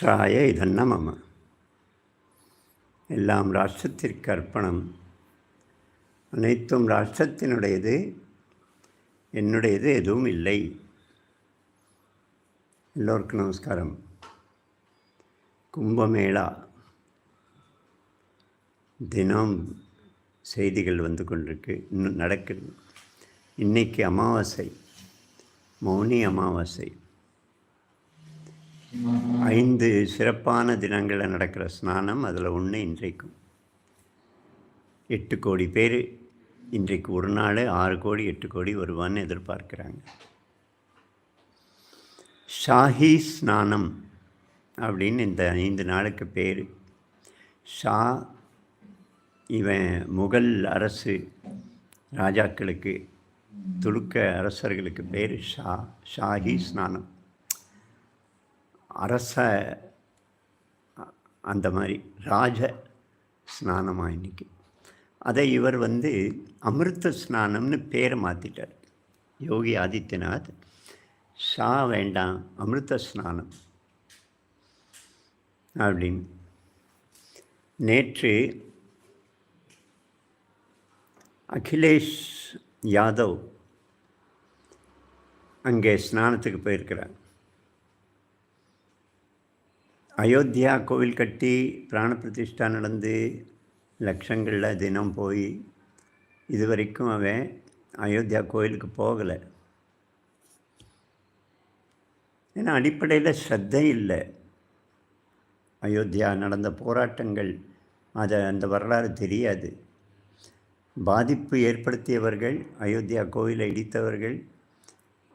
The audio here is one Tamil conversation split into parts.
ராஷ்டிராய இதன்ன மம? எல்லாம் ராஷ்டிரத்திற்கு அர்ப்பணம். அனைத்தும் ராஷ்டிரத்தினுடையது என்னுடையது எதுவும் இல்லை. எல்லோருக்கும் நமஸ்காரம். கும்பமேளா. தினம் செய்திகள் வந்து கொண்டிருக்கு. இன்னும் நடக்குது. இன்னைக்கு அமாவாசை. மௌனி அமாவாசை. ஐந்து சிறப்பான தினங்களில் நடக்கிற ஸ்நானம் அதில் ஒன்று இன்றைக்கும். எட்டு கோடி பேர் இன்றைக்கு ஒரு நாள் ஆறு கோடி எட்டு கோடி வருவான்னு எதிர்பார்க்குறாங்க. ஷாஹி ஸ்நானம் அப்படின்னு இந்த ஐந்து நாளுக்கு பேர். ஷா இவன் முகல் அரசு ராஜாக்களுக்கு துலுக்க அரசர்களுக்கு பேர் ஷா ஷாஹி ஸ்நானம். அரச அந்த மாதிரி ராஜ ஸ்நானமாக இன்றைக்கி அதை இவர் வந்து அமிர்த ஸ்நானம்னு பேரை மாற்றிட்டார் யோகி ஆதித்யநாத் ஷா வேண்டாம் அமிர்த ஸ்நானம் அப்படின்னு. நேற்று அகிலேஷ் யாதவ் அங்கே ஸ்நானத்துக்கு போயிருக்கிறார். அயோத்தியா கோவில் கட்டி பிராண பிரதிஷ்டா நடந்து லட்சங்களில் தினம் போய் இது வரைக்கும் அவன் அயோத்தியா கோயிலுக்கு போகலை. ஏன்னா அடிப்படையில் ஸ்ரத்தை இல்லை. அயோத்தியா நடந்த போராட்டங்கள் அதை அந்த வரலாறு தெரியாது. பாதிப்பு ஏற்படுத்தியவர்கள் அயோத்தியா கோயிலை இடித்தவர்கள்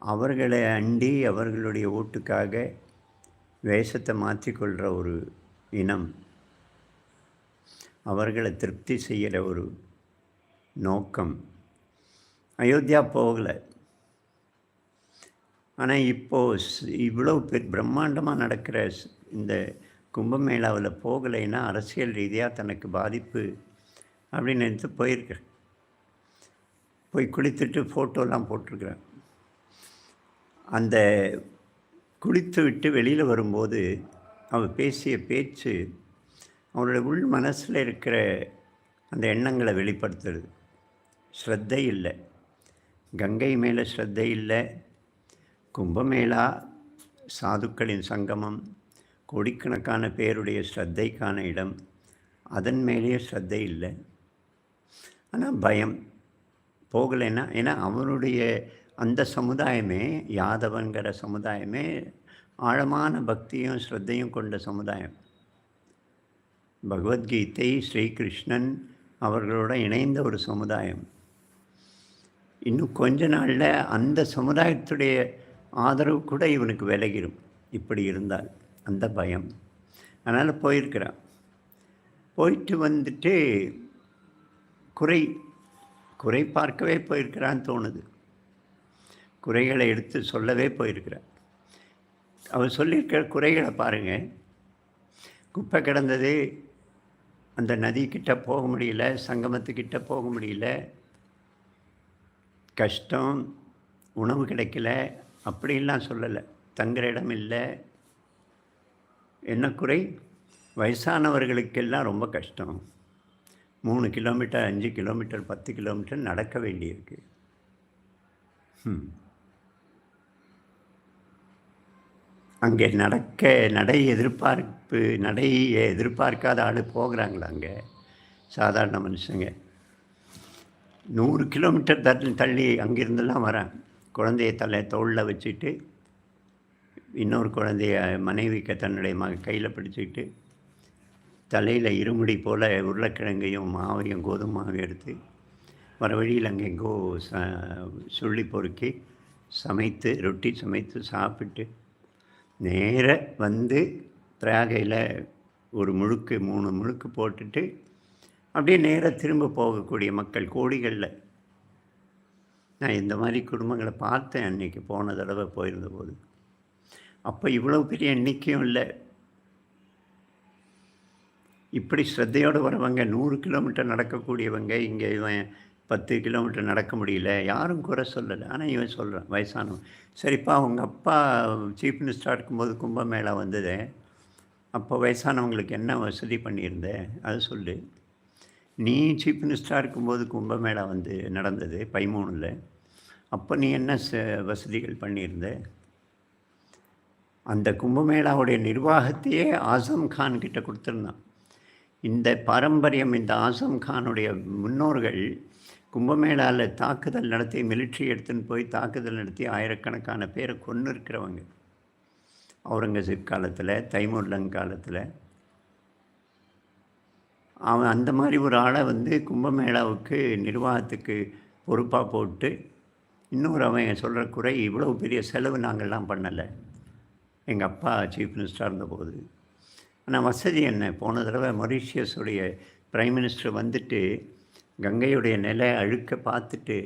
அவர்களை அண்டி அவர்களுடைய ஓட்டுக்காக வேஷத்தை மாற்றிக்கொள்கிற ஒரு இனம் அவர்களை திருப்தி செய்கிற ஒரு நோக்கம் அயோத்தியா போகலை. ஆனால் இப்போது இவ்வளோ பெரிய பிரம்மாண்டமாக நடக்கிற இந்த கும்பமேளாவில் போகலைன்னா அரசியல் ரீதியாக தனக்கு பாதிப்பு அப்படின்னு நினைத்து போயிருக்கிறேன் போய் குளித்துட்டு ஃபோட்டோலாம் போட்டிருக்கிறேன். அந்த குளித்து விட்டு வெளியில் வரும்போது அவர் பேசிய பேச்சு அவனுடைய உள் மனசில் இருக்கிற அந்த எண்ணங்களை வெளிப்படுத்துறது. ஸ்ரத்தை இல்லை. கங்கை மேலே ஸ்ரத்தை இல்லை. கும்பமேளா சாதுக்களின் சங்கமம். கோடிக்கணக்கான பேருடைய ஸ்ரத்தைக்கான இடம். அதன் மேலேயே ஸ்ரத்தை இல்லை. ஆனால் பயம். போகலைன்னா ஏன்னா அவனுடைய அந்த சமுதாயமே யாதவன்கிற சமுதாயமே ஆழமான பக்தியும் ஸ்ரத்தையும் கொண்ட சமுதாயம். பகவத்கீதை ஸ்ரீகிருஷ்ணன் அவர்களோட இணைந்த ஒரு சமுதாயம். இன்னும் கொஞ்ச நாளில் அந்த சமுதாயத்துடைய ஆதரவு கூட இவனுக்கு விலகிடும் இப்படி இருந்தால் அந்த பயம். அதனால் போயிருக்கிறான். போயிட்டு வந்துட்டு குறை குறை பார்க்கவே போயிருக்கிறான்னு தோணுது. குறைகளை எடுத்து சொல்லவே போயிருக்கிறார். அவர் சொல்லியிருக்கிற குறைகளை பாருங்கள் குப்பை கிடந்தது அந்த நதிக்கிட்ட போக முடியல சங்கமத்துக்கிட்ட போக முடியல. கஷ்டம் உணவு கிடைக்கல அப்படிலாம் சொல்லலை. தங்குற இடம் இல்லை. என்ன குறை? வயசானவர்களுக்கெல்லாம் ரொம்ப கஷ்டம். மூணு கிலோமீட்டர் அஞ்சு கிலோமீட்டர் பத்து கிலோமீட்டர் நடக்க வேண்டியிருக்கு. ம் அங்கே நடக்க நடை எதிர்பார்ப்பு நடையை எதிர்பார்க்காத ஆள் போகிறாங்களா அங்கே? சாதாரண மனுஷங்க. நூறு கிலோமீட்டர் தள்ளி தள்ளி அங்கேருந்தெல்லாம் வரேன். குழந்தைய தலை தோளில் வச்சுட்டு இன்னொரு குழந்தைய மனைவிக்க தன்னுடைய மக கையில் பிடிச்சிக்கிட்டு தலையில் இருமுடி போல் உருளைக்கிழங்கையும் மாவையும் கோதுமை எடுத்து வர வழியில் அங்கே எங்கோ ச சொல்லி பொறுக்கி சமைத்து ரொட்டி சமைத்து சாப்பிட்டு நேர வந்து திராகையில் ஒரு முழுக்கு மூணு முழுக்கு போட்டுட்டு அப்படியே நேராக திரும்ப போகக்கூடிய மக்கள் கோடிகளில். நான் இந்த மாதிரி குடும்பங்களை பார்த்தேன் அன்றைக்கி போன தடவை போயிருந்த போது அப்போ இவ்வளோ பெரிய எண்ணிக்கையும் இல்லை. இப்படி ஸ்ரத்தையோடு வரவங்க நூறு கிலோமீட்டர் நடக்கக்கூடியவங்க இங்கே இவன் பத்து கிலோமீட்டர் நடக்க முடியல. யாரும் குறை சொல்லலை. ஆனால் இவன் சொல்கிறான் வயசானவன். சரிப்பா அவங்க அப்பா சீஃப் மினிஸ்டராக இருக்கும்போது கும்பமேளா வந்தது. அப்போ வயசானவங்களுக்கு என்ன வசதி பண்ணியிருந்த? அதை சொல்லு. நீ சீஃப் மினிஸ்டராக இருக்கும்போது கும்பமேளா வந்து நடந்தது பைமூணில். அப்போ நீ என்ன ச வசதிகள் பண்ணியிருந்த? அந்த கும்பமேளாவுடைய நிர்வாகத்தையே ஆசம் கான் கிட்ட கொடுத்துருந்தான். இந்த பாரம்பரியம் இந்த ஆசம் கானுடைய முன்னோர்கள் கும்பமேளாவில் தாக்குதல் நடத்தி மிலிட்ரி எடுத்துன்னு போய் தாக்குதல் நடத்தி ஆயிரக்கணக்கான பேரை கொன்று இருக்கிறவங்க அவுரங்கசீப் காலத்தில் தைமூர்லங் காலத்தில். அவன் அந்த மாதிரி ஒரு ஆளை வந்து கும்பமேளாவுக்கு நிர்வாகத்துக்கு பொறுப்பாக போட்டு இன்னொரு அவன் சொல்கிற குறை இவ்வளோ பெரிய செலவு நாங்கள்லாம் பண்ணலை. எங்கள் அப்பா சீஃப் மினிஸ்டராக இருந்தபோது. ஆனால் வசதி என்ன? போன தடவை மொரீஷியஸுடைய பிரைம் மினிஸ்டர் வந்துட்டு கங்கையுடைய நிலை அழுக்க பார்த்துட்டு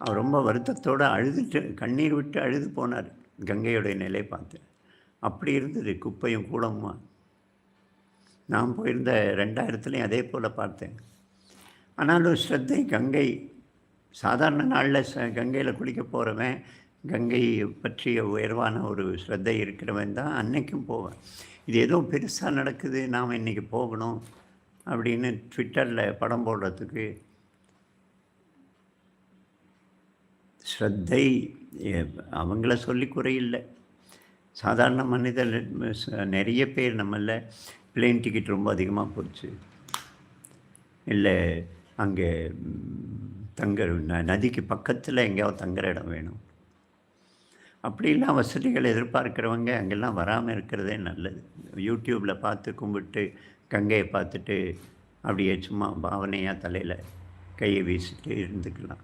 அவர் ரொம்ப வருத்தத்தோடு அழுதுட்டு கண்ணீர் விட்டு அழுது போனார். கங்கையுடைய நிலை பார்த்து. அப்படி இருந்தது குப்பையும் கூடமுமா? நான் போயிருந்த ரெண்டாயிரத்துலேயும் அதே போல் பார்த்தேன். ஆனாலும் ஸ்ரத்தை கங்கை சாதாரண நாளில் ச கங்கையில் குளிக்க போகிறவன் கங்கை பற்றிய உயர்வான ஒரு ஸ்ரத்தை இருக்கிறவன் தான் அன்னைக்கும் போவேன். இது ஏதோ பெருசாக நடக்குது நாம் இன்றைக்கி போகணும் அப்படின்னு ட்விட்டரில் படம் போடுறதுக்கு ஸ்ரத்தை அவங்கள சொல்லி குறையில்லை சாதாரண மனிதர் நிறைய பேர் நம்மள பிளேன் டிக்கெட் ரொம்ப அதிகமாக போச்சு. இல்லை அங்கே தங்குற நதிக்கு பக்கத்தில் எங்கேயாவது தங்குற இடம் வேணும். அப்படிலாம் வசதிகள் எதிர்பார்க்குறவங்க அங்கெல்லாம் வராமல் இருக்கிறதே நல்லது. யூடியூப்பில் பார்த்து கும்பிட்டு கங்கையை பார்த்துட்டு அப்படியே சும்மா பாவனையாக தலையில் கையை வீசிட்டு இருந்துக்கலாம்.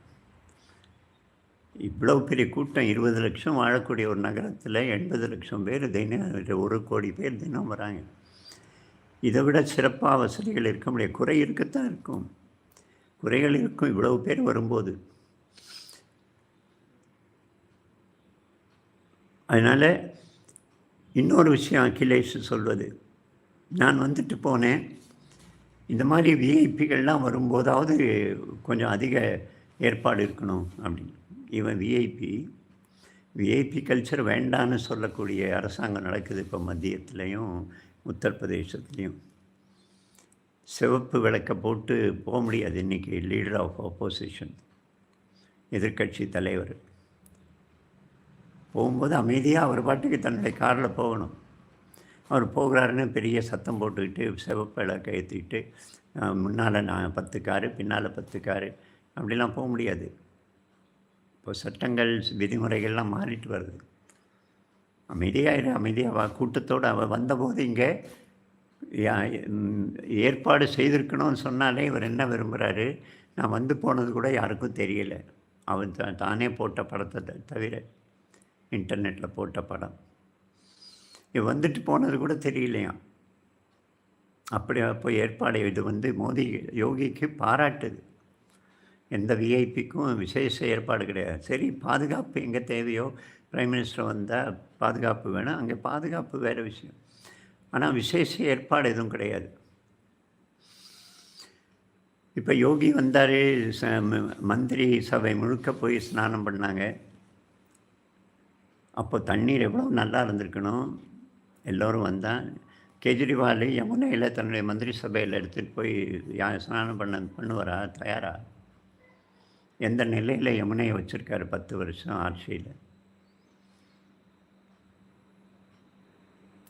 இவ்வளோ பெரிய கூட்டம் இருபது லட்சம் வாழக்கூடிய ஒரு நகரத்தில் எண்பது லட்சம் பேர் தினம் ஒரு கோடி பேர் தினம் வராங்க. இதை விட சிறப்பாக வசதிகள் இருக்க முடியாது குறை இருக்கத்தான் இருக்கும். குறைகள் இருக்கும். இவ்வளவு பேர் வரும்போது அதனால் இன்னொரு விஷயம் அகிலேஷ் சொல்வது. நான் வந்துட்டு போனேன். இந்த மாதிரி விஐபிகள்லாம் வரும்போதாவது கொஞ்சம் அதிக ஏற்பாடு இருக்கணும் அப்படின்னு. இவன் விஐபி விஐபி கல்ச்சர் வேண்டான்னு சொல்லக்கூடிய அரசாங்கம் நடக்குது இப்போ மத்தியத்துலேயும் உத்தரப்பிரதேசத்துலேயும். சிவப்பு விளக்கை போட்டு போக முடியாது இன்றைக்கி லீடர் ஆஃப் ஆப்போசிஷன் எதிர்கட்சி தலைவர். போகும்போது அமைதியாக அவர் பாட்டுக்கு தன்னுடைய காரில் போகணும். அவர் போகிறாருன்னு பெரிய சத்தம் போட்டுக்கிட்டு சிவப்பில் ஏற்றிக்கிட்டு முன்னால் நான் பத்து காரு பின்னால் பத்து காரு. அப்படிலாம் போக முடியாது. இப்போ சட்டங்கள் விதிமுறைகள்லாம் மாறிட்டு வருது. அமைதியாக அமைதியாக வா. கூட்டத்தோடு அவள் வந்தபோது இங்கே ஏற்பாடு செய்திருக்கணும்னு சொன்னாலே இவர் என்ன விரும்புகிறாரு நான் வந்து போனது கூட யாருக்கும் தெரியலை. அவன் தானே போட்ட படத்தை தவிர இன்டர்நெட்டில் போட்ட படம். இது வந்துட்டு போனது கூட தெரியலையாம் அப்படி அப்போ ஏற்பாடு இது வந்து மோடி யோகிக்கு பாராட்டுது. எந்த விஐபிக்கும் விசேஷ ஏற்பாடு கிடையாது. சரி பாதுகாப்பு எங்கே தேவையோ பிரைம் மினிஸ்டர் வந்தால் பாதுகாப்பு வேணும். அங்கே பாதுகாப்பு வேறு விஷயம். ஆனால் விசேஷ ஏற்பாடு எதுவும் கிடையாது. இப்போ யோகி வந்தார் மந்திரி சபை முழுக்க போய் ஸ்நானம் பண்ணாங்க. அப்போ தண்ணீர் எவ்வளோ நல்லா இருந்திருக்கணும்? எல்லோரும் வந்தால் கெஜ்ரிவால் யமுனையில் தன்னுடைய மந்திரி சபையில் எடுத்துகிட்டு போய் யா ஸ்நானம் பண்ண பண்ணுவாரா? தயாரா? எந்த நிலையில் யமுனையை வச்சுருக்காரு பத்து வருஷம் ஆட்சியில்?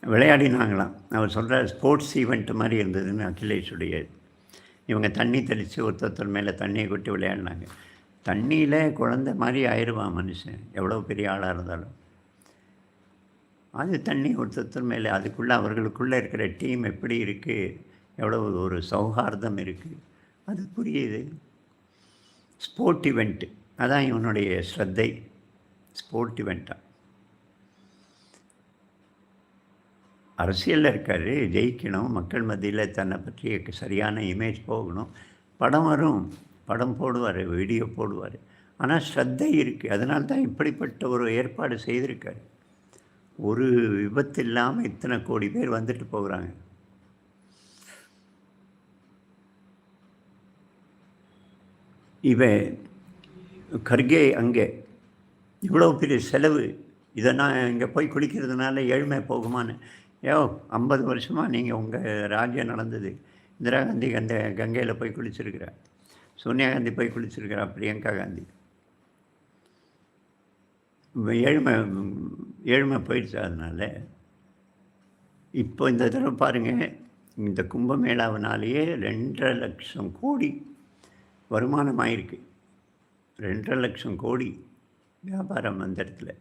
விளையாடினாங்களாம். அவர் சொல்கிற ஸ்போர்ட்ஸ் ஈவெண்ட் மாதிரி இருந்ததுன்னு அகிலேஷுடைய இவங்க தண்ணி தெளித்து ஒருத்தர் மேலே தண்ணியை கொட்டி விளையாடினாங்க. தண்ணியில் குழந்த மாதிரி ஆயிடுவான் மனுஷன் எவ்வளோ பெரிய ஆளாக இருந்தாலும். அது தண்ணி ஒருத்தர் மேலே அதுக்குள்ளே அவர்களுக்குள்ளே இருக்கிற டீம் எப்படி இருக்குது எவ்வளோ ஒரு சௌஹார்தம் இருக்குது அது புரியுது. ஸ்போர்ட் இவெண்ட்டு அதான் இவனுடைய ஸ்ரத்தை. ஸ்போர்ட் இவெண்ட்டாக அரசியலில் இருக்கார் ஜெயிக்கணும். மக்கள் மத்தியில் தன்னை பற்றிய சரியான இமேஜ் போகணும். படம் வரும். படம் போடுவார் வீடியோ போடுவார். ஆனால் ஸ்ரத்தை இருக்குது அதனால தான் இப்படிப்பட்ட ஒரு ஏற்பாடு செய்திருக்காரு. ஒரு விபத்து இல்லாமல் இத்தனை கோடி பேர் வந்துட்டு போகிறாங்க. இவன் கர்கே அங்கே இவ்வளோ பெரிய செலவு இதை நான் இங்கே போய் குளிக்கிறதுனால ஏழ்மை போகுமான்னு. ஏ ஐம்பது வருஷமாக நீங்கள் உங்கள் ராஜ்யம் நடந்தது. இந்திரா காந்தி அந்த கங்கையில் போய் குளிச்சிருக்கிறா சோனியா காந்தி போய் குளிச்சிருக்கிறா பிரியங்கா காந்தி. ஏழ்மை ஏழ்மை போயிடுச்சு அதனால். இப்போ இந்த தடவை பாருங்கள் இந்த கும்பமேளாவினாலேயே ரெண்டரை லட்சம் கோடி வருமானம் ஆயிருக்கு ரெண்டரை லட்சம் கோடி வியாபாரம் அந்த இடத்துல.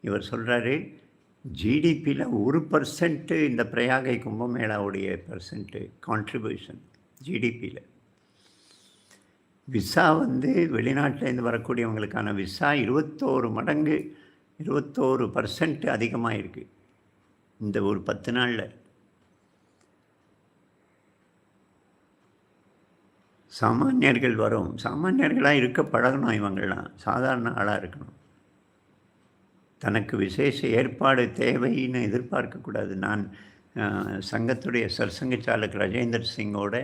இவர் சொல்கிறாரு ஜிடிபியில் ஒரு பர்சன்ட்டு இந்த பிரயாகை கும்பமேளாவுடைய பர்சன்ட்டு கான்ட்ரிபியூஷன் ஜிடிபியில் விசா வந்து வெளிநாட்டிலேருந்து வரக்கூடியவங்களுக்கான விசா இருபத்தோரு மடங்கு இருபத்தோரு பர்சன்ட் அதிகமாக இருக்குது இந்த ஒரு பத்து நாளில். சாமானியர்கள் வரும். சாமானியர்களாக இருக்க பழகணும் இவங்கள்லாம். சாதாரண ஆளாக இருக்கணும். தனக்கு விசேஷ ஏற்பாடு தேவைன்னு எதிர்பார்க்கக்கூடாது நான் சங்கத்துடைய சர்சங்க சாலக் ராஜேந்தர் சிங்கோட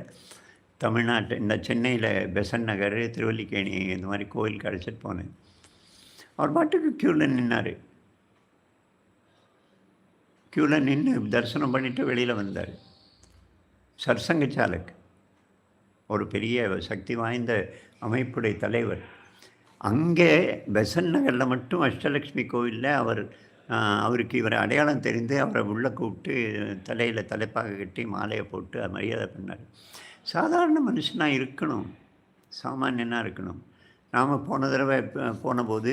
தமிழ்நாட்டு இந்த சென்னையில் பெசன் நகர் திருவல்லிக்கேணி இந்த மாதிரி கோயிலுக்கு அழைச்சிட்டு போனேன். அவர் பாட்டுக்கு க்யூவில் நின்னார். க்யூவில் நின்று தரிசனம் பண்ணிவிட்டு வெளியில் வந்தார். சர்சங்க சாலக் ஒரு பெரிய சக்தி வாய்ந்த அமைப்புடைய தலைவர். அங்கே பெசன் நகரில் மட்டும் அஷ்டலக்ஷ்மி கோவிலில் அவர் அவருக்கு இவரை அடையாளம் தெரிந்து அவரை உள்ளே கூப்பிட்டு தலையில் தலைப்பாக கட்டி மாலையை போட்டு மரியாதை பண்ணார். சாதாரண மனுஷனாக இருக்கணும். சாமானியனாக இருக்கணும். நாம் போன தடவை போனபோது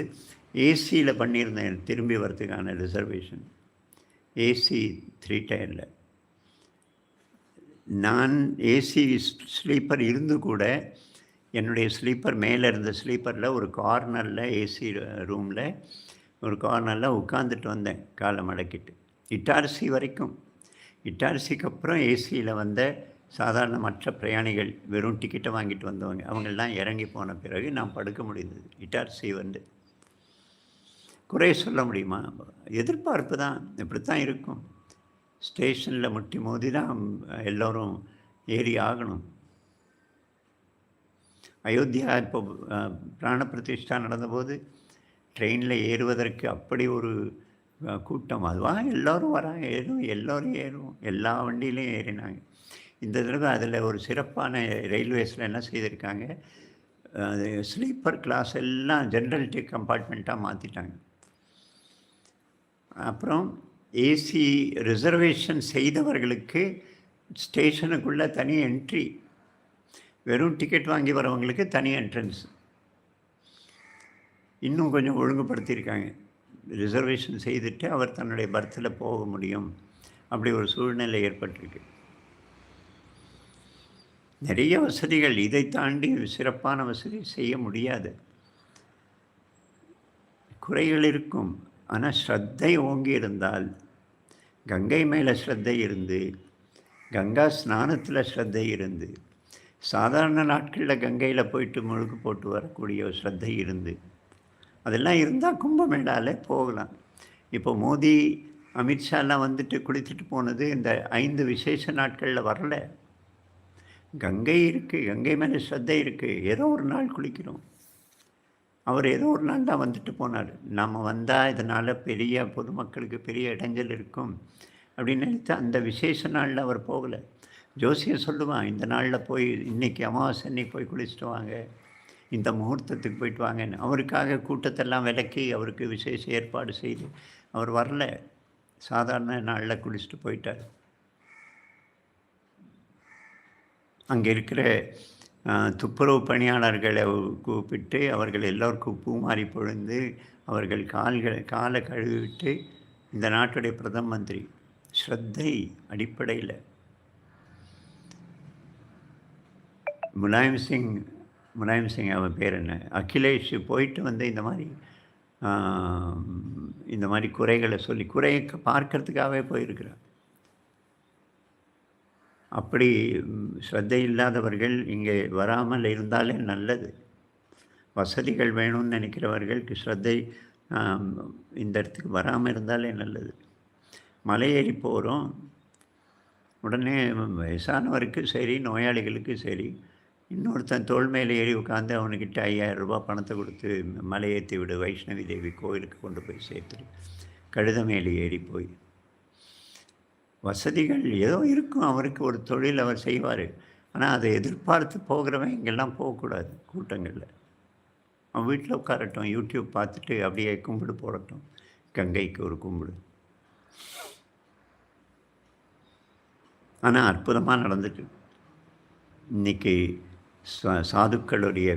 ஏசியில் பண்ணியிருந்தேன் திரும்பி வரதுக்கான ரிசர்வேஷன் ஏசி த்ரீ டயரில் நான் ஏசி ஸ்லீப்பர் இருந்து கூட என்னுடைய ஸ்லீப்பர் மேலே இருந்த ஸ்லீப்பரில் ஒரு கார்னரில் ஏசி ரூமில் ஒரு கார்னரில் உட்காந்துட்டு வந்தேன் காலை மடக்கிட்டு. இட்டாரசி வரைக்கும். இட்டாரசிக்கு அப்புறம் ஏசியில் வந்த சாதாரண மற்ற பிரயாணிகள் வெறும் டிக்கெட்டை வாங்கிட்டு வந்தவங்க அவங்கெல்லாம் இறங்கி போன பிறகு நான் படுக்க முடிந்தது. இட்டாரசி வந்து குறை சொல்ல முடியுமா? எதிர்பார்ப்பு தான். இப்படி தான் இருக்கும். ஸ்டேஷனில் முட்டி மோதி தான் எல்லோரும் ஏறி ஆகணும். அயோத்தியா இப்போ பிராண பிரதிஷ்டா நடந்தபோது ட்ரெயினில் ஏறுவதற்கு அப்படி ஒரு கூட்டம். அதுவாக எல்லோரும் வராங்க. ஏறும். எல்லோரும் ஏறும். எல்லா வண்டியிலையும் ஏறினாங்க. இந்த தடவை அதில் ஒரு சிறப்பான ரயில்வேஸில் என்ன செய்திருக்காங்க? அது ஸ்லீப்பர் கிளாஸ் எல்லாம் ஜென்ரல் டே கம்பார்ட்மெண்ட்டாக மாற்றிட்டாங்க அப்புறம் ஏசி ரிசர்வேஷன் செய்தவர்களுக்கு ஸ்டேஷனுக்குள்ளே தனி என்ட்ரி வெறும் டிக்கெட் வாங்கி வரவங்களுக்கு தனி என்ட்ரன்ஸ் இன்னும் கொஞ்சம் ஒழுங்குபடுத்தியிருக்காங்க. ரிசர்வேஷன் செய்துட்டு அவர் தன்னுடைய பர்த்தில் போக முடியும். அப்படி ஒரு சூழ்நிலை ஏற்பட்டிருக்கு. நிறைய வசதிகள். இதை தாண்டி சிறப்பான வசதி செய்ய முடியாது. குறைகள் இருக்கும். ஆனால் ஸ்ரத்தை ஓங்கி இருந்தால் கங்கை மேலே ஸ்ரத்தை இருந்து கங்கா ஸ்நானத்தில் ஸ்ரத்தை இருந்து சாதாரண நாட்களில் கங்கையில் போயிட்டு முழுக்கு போட்டு வரக்கூடிய ஒரு ஸ்ரத்தை இருந்து அதெல்லாம் இருந்தால் கும்பமேளாலே போகலாம். இப்போ மோடி அமித்ஷாலாம் வந்துட்டு குளித்துட்டு போனது இந்த ஐந்து விசேஷ நாட்களில் வரல. கங்கை இருக்குது கங்கை மேலே ஸ்ரத்தை இருக்குது ஏதோ ஒரு நாள் குளிக்கிறோம். அவர் ஏதோ ஒரு நாள் தான் வந்துட்டு போனார். நம்ம வந்தால் இதனால் பெரிய பொதுமக்களுக்கு பெரிய இடைஞ்சல் இருக்கும் அப்படின்னு நினைத்து அந்த விசேஷ நாளில் அவர் போகலை. ஜோசியம் சொல்லுவான் இந்த நாளில் போய் இன்றைக்கி அமாவாசை அன்னைக்கு போய் குளிச்சுட்டு வாங்க. இந்த முகூர்த்தத்துக்கு போயிட்டு வாங்கன்னு. அவருக்காக கூட்டத்தெல்லாம் விலக்கி அவருக்கு விசேஷ ஏற்பாடு செய்து அவர் வரல. சாதாரண நாளில் குளிச்சுட்டு போயிட்டார். அங்கே இருக்கிற துப்புரவு பணியாளர்களை கூப்பிட்டு அவர்கள் எல்லோருக்கும் பூமாறி பொழுந்து அவர்கள் கால்களை காலை கழுவிட்டு இந்த நாட்டுடைய பிரதம மந்திரி ஸ்ரத்தை அடிப்படையில். முலாயம் சிங் முலாயம் சிங் அவன் பேர் என்ன? அகிலேஷ் போயிட்டு வந்து இந்த மாதிரி இந்த மாதிரி குறைகளை சொல்லி குறையை பார்க்கறதுக்காகவே போயிருக்கிறான் அப்படி ஸ்ரத்தை இல்லாதவர்கள் இங்கே வராமல் இருந்தாலே நல்லது. வசதிகள் வேணும்னு நினைக்கிறவர்களுக்கு ஸ்ரத்தை இந்த இடத்துக்கு வராமல் இருந்தாலே நல்லது. மலை ஏறி போகிறோம் உடனே வயசானவருக்கு சரி நோயாளிகளுக்கு சரி இன்னொருத்தன் தோல் மேலே ஏறி உட்காந்து அவனுக்கிட்ட ஐயாயிரம் ரூபாய் பணத்தை கொடுத்து மலையேற்றி விடு வைஷ்ணவி தேவி கோயிலுக்கு கொண்டு போய் சேர்த்துடு. கழுத மேலே ஏறி போய். வசதிகள் ஏதோ இருக்கும். அவருக்கு ஒரு தொழில் அவர் செய்வார். ஆனால் அதை எதிர்பார்த்து போகிறவன் இங்கெல்லாம் போகக்கூடாது கூட்டங்களில். அவன் வீட்டில் உட்காரட்டும் யூடியூப் பார்த்துட்டு அப்படியே கும்பிடு போடட்டும் கங்கைக்கு ஒரு கும்பிடு. ஆனால் அற்புதமாக நடந்துட்டு. இன்றைக்கி சாதுக்களுடைய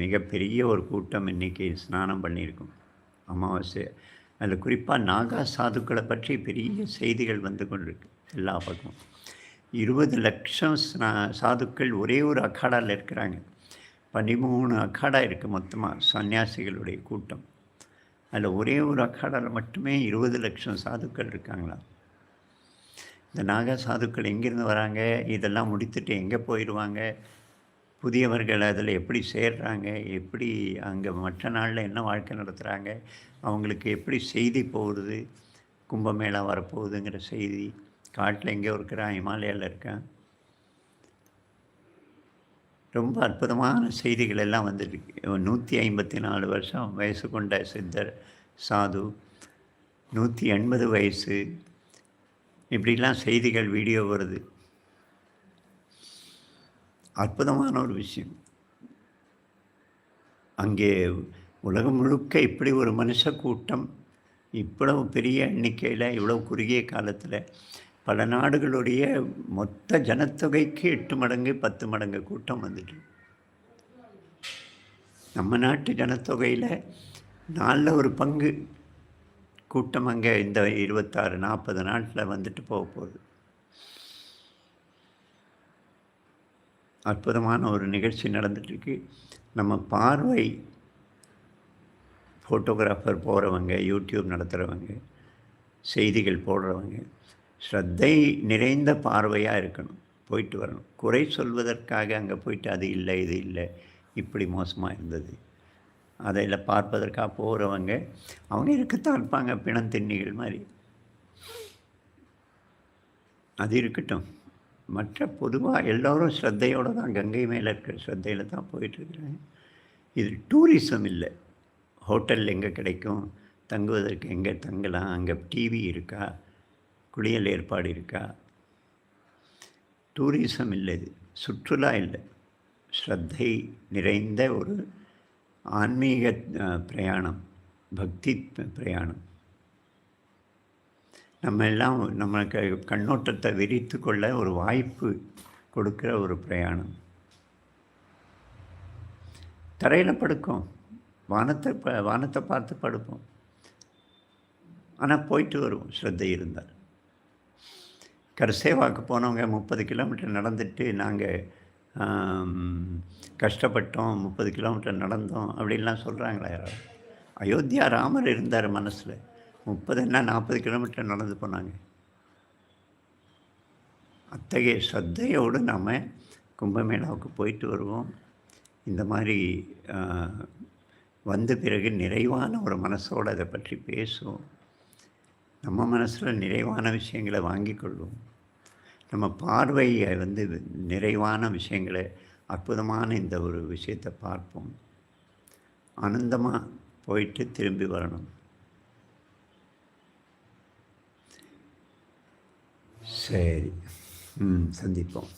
மிகப்பெரிய ஒரு கூட்டம் இன்றைக்கி ஸ்நானம் பண்ணியிருக்கும். அமாவாசை அதில் குறிப்பாக நாகா சாதுக்களை பற்றி பெரிய செய்திகள் வந்து கொண்டிருக்கு எல்லா பக்கமும். இருபது லட்சம் சாதுக்கள் ஒரே ஒரு அக்காடாவில் இருக்கிறாங்க. பதிமூணு அக்காடா இருக்குது மொத்தமாக சன்னியாசிகளுடைய கூட்டம். அதில் ஒரே ஒரு அக்காடாவில் மட்டுமே இருபது லட்சம் சாதுக்கள் இருக்காங்களா? இந்த நாகா சாதுக்கள் எங்கேருந்து வராங்க? இதெல்லாம் முடித்துட்டு எங்கே போயிடுவாங்க புதியவர்கள் அதில் எப்படி சேர்றாங்க எப்படி அங்கே மற்ற நாளில் என்ன வாழ்க்கை நடத்துகிறாங்க அவங்களுக்கு எப்படி செய்தி போகுது கும்பமேளா வரப்போகுதுங்கிற செய்தி காட்டில் எங்கேயோ இருக்கிறான் ஹிமாலயாவில் இருக்கேன். ரொம்ப அற்புதமான செய்திகள் எல்லாம் வந்துருக்கு. நூற்றி ஐம்பத்தி நாலு வருஷம் வயசு கொண்ட சித்தர் சாது நூற்றி எண்பது வயசு. இப்படிலாம் செய்திகள் வீடியோ வருது. அற்புதமான ஒரு விஷயம். அங்கே உலகம் முழுக்க இப்படி ஒரு மனுஷ கூட்டம் இவ்வளவு பெரிய எண்ணிக்கையில் இவ்வளவு குறுகிய காலத்தில் பல நாடுகளுடைய மொத்த ஜனத்தொகைக்கு எட்டு மடங்கு பத்து மடங்கு கூட்டம் வந்துட்டு நம்ம நாட்டு ஜனத்தொகையில் நாலில் ஒரு பங்கு கூட்டம் அங்கே இந்த இருபத்தாறு நாற்பது நாட்டில் வந்துட்டு போக போகுது. அற்புதமான ஒரு நிகழ்ச்சி நடந்துட்டுருக்கு. நம்ம பார்வை ஃபோட்டோகிராஃபர் போகிறவங்க யூடியூப் நடத்துகிறவங்க செய்திகள் போடுறவங்க ஸ்ரத்தை நிறைந்த பார்வையாக இருக்கணும் போயிட்டு வரணும். குறை சொல்வதற்காக அங்கே போயிட்டு அது இல்லை இது இல்லை இப்படி மோசமாக இருந்தது. அதில் பார்ப்பதற்காக போகிறவங்க அவங்க இருக்கத்தான் இருப்பாங்க பிணந்திண்ணிகள் மாதிரி. அது இருக்கட்டும். மற்ற பொதுவாக எல்லோரும் ஸ்ரத்தையோடு தான் கங்கை மேலே இருக்கிற ஸ்ரத்தையில் தான் போயிட்டுருக்குறேன். இது டூரிசம் இல்லை. ஹோட்டல் எங்கே கிடைக்கும்? தங்குவதற்கு எங்கே தங்கலாம்? அங்கே டிவி இருக்கா? குளியல் ஏற்பாடு இருக்கா? டூரிசம் இல்லை. இது சுற்றுலா இல்லை. ஸ்ரத்தை நிறைந்த ஒரு ஆன்மீக பிரயாணம் பக்தி பிரயாணம். நம்ம எல்லாம் நம்மளுக்கு கண்ணோட்டத்தை விரித்து கொள்ள ஒரு வாய்ப்பு கொடுக்குற ஒரு பிரயாணம். தரையில் படுக்கும். வானத்தை ப வானத்தை பார்த்து படுப்போம். ஆனால் போயிட்டு வருவோம் ஸ்ரத்தை இருந்தால். கர்சேவாக்கு போனவங்க முப்பது கிலோமீட்டர் நடந்துட்டு நாங்கள் கஷ்டப்பட்டோம் முப்பது கிலோமீட்டர் நடந்தோம் அப்படின்லாம் சொல்கிறாங்களா யாராவது. அயோத்தியா ராமர் இருந்தார் மனசில். முப்பது என்ன நாற்பது கிலோமீட்டர் நடந்து போனாங்க. அத்தகைய சத்தையோடு நாம் கும்பமேளாவுக்கு போயிட்டு வருவோம். இந்த மாதிரி வந்த பிறகு நிறைவான ஒரு மனசோடு அதை பற்றி பேசுவோம். நம்ம மனசில் நிறைவான விஷயங்களை வாங்கி கொள்வோம். நம்ம பார்வையை வந்து நிறைவான விஷயங்களை அற்புதமான இந்த ஒரு விஷயத்தை பார்ப்போம். ஆனந்தமாக போயிட்டு திரும்பி வரணும். சரி. ம் சந்திப்போம்.